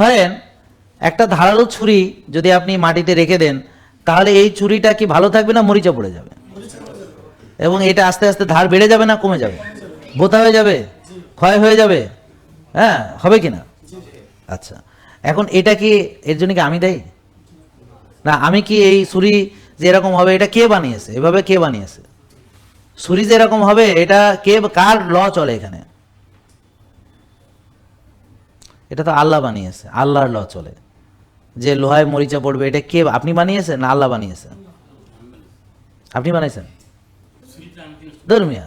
ধরেন, একটা ধারালো ছুরি যদি আপনি মাটিতে রেখে দেন, তাহলে এই ছুরিটা কি ভালো থাকবে না মরিচা পড়ে যাবে? এবং এটা আস্তে আস্তে ধার বেড়ে যাবে না কমে যাবে? বোতা হয়ে যাবে? ক্ষয় হয়ে যাবে? হ্যাঁ হবে কি না? আচ্ছা এখন এটা কি এর জন্য কি আমি দেই না, আমি কি এই ছুরি যে এরকম হবে, এটা কে বানিয়েছে? এভাবে কে বানিয়েছে? ছুরি যে এরকম হবে, এটা কে, কার ল চলে এখানে? এটা তো আল্লাহ বানিয়েছে, আল্লাহর ল চলে। যে লোহায় মরিচা পড়বে, এটা কে, আপনি বানিয়েছেন না আল্লাহ বানিয়েছেন? আপনি বানাইছেন ধর্মিয়া।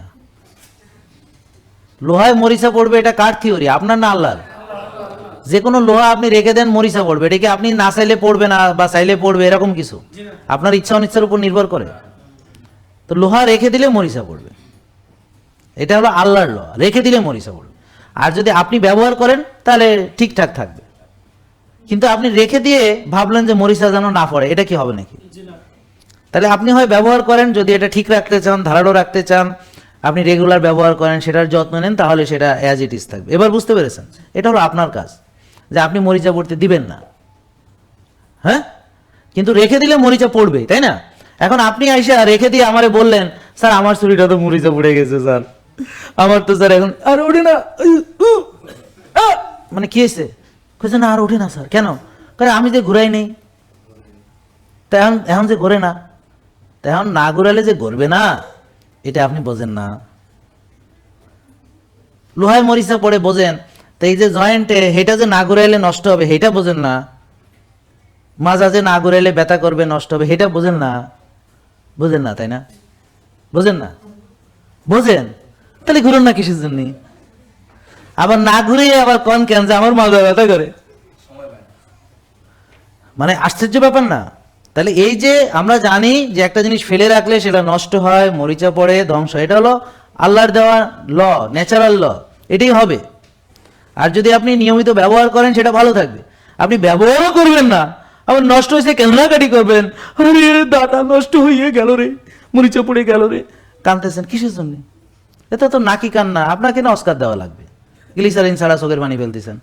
লোহায় মরিচা পড়বে, এটা কার থিওরি? আপনার না আল্লাহর? যে কোনো লোহা আপনি রেখে দেন, মরিচা পড়বে। এটা কি আপনি না চাইলে পড়বে না, বা চাইলে পড়বে, এরকম কিছু? আপনার ইচ্ছা অনিচ্ছার উপর নির্ভর করে। তো লোহা রেখে দিলে মরিচা পড়বে। এটা হলো আল্লাহর ল, রেখে দিলে মরিচা পড়বে। আর যদি আপনি ব্যবহার করেন তাহলে ঠিকঠাক থাকবে। কিন্তু আপনি রেখে দিয়ে ভাবলেন যে মরিচা যেন না পড়ে এটা কি হবে নাকি? তাহলে আপনি হয় ব্যবহার করেন যদি এটা ঠিক রাখতে চান ধারালো রাখতে চান আপনি রেগুলার ব্যবহার করেন সেটার যত্ন নেন তাহলে সেটা অ্যাজ ইট ইজ থাকবে। এবার বুঝতে পেরেছেন? এটা হলো আপনার কাজ যে আপনি মরিচা পড়তে দিবেন না। হ্যাঁ? কিন্তু রেখে দিলে মরিচা পড়বে তাই না? এখন আপনি আইসা রেখে দিয়ে আমারে বললেন স্যার আমার চুরিটা তো মরিচা পড়ে গেছে স্যার। আমার তো স্যার এখন আর ওঠে না! মানে কি হয়েছে? কেছে না, আর ওঠে না স্যার। কেন? কারণ আমি যে ঘুরাই নেই। তা এখন এখন যে ঘোরে না, তা এখন না ঘুরালে যে ঘুরবে না, এটা আপনি বোঝেন না। লোহায় মরিচা পড়ে বোঝেন, তো এই যে জয়েন্টে হেটা যে না ঘুরাইলে নষ্ট হবে, হেটা বোঝেন না। মাজা যে না ঘুরাইলে ব্যথা করবে, নষ্ট হবে, হেটা বোঝেন না। বোঝেন না, তাই না? বোঝেন না? বোঝেন? তাহলে ঘুরুন না কিসের জন্য? আবার না ঘুরে আবার কন কেন যে আমার মাজা ব্যথা করে? মানে আশ্চর্য ব্যাপার না। তাহলে এই যে আমরা জানি যে একটা জিনিস ফেলে রাখলে সেটা নষ্ট হয়, মরিচা পড়ে, ধ্বংস এটা হলো আল্লাহর দেওয়া ল ন্যাচারাল ল, এটাই হবে। আর যদি আপনি নিয়মিত ব্যবহার করেন, সেটা ভালো থাকবে। আপনি ব্যবহারও করবেন না। আবার নষ্ট হয়েছে, কেনাকাটি করবেন। আরে দাদা নষ্ট হয়ে গেল রে, মরিচা পড়ে গেল রে। কানতেছেন কিসের জন্য? এটা তো নাকি কান্না। আপনাকে না অস্কার দেওয়া লাগবে। গ্লিসারিন ছাড়া চোখের পানি ফেলতেছেন।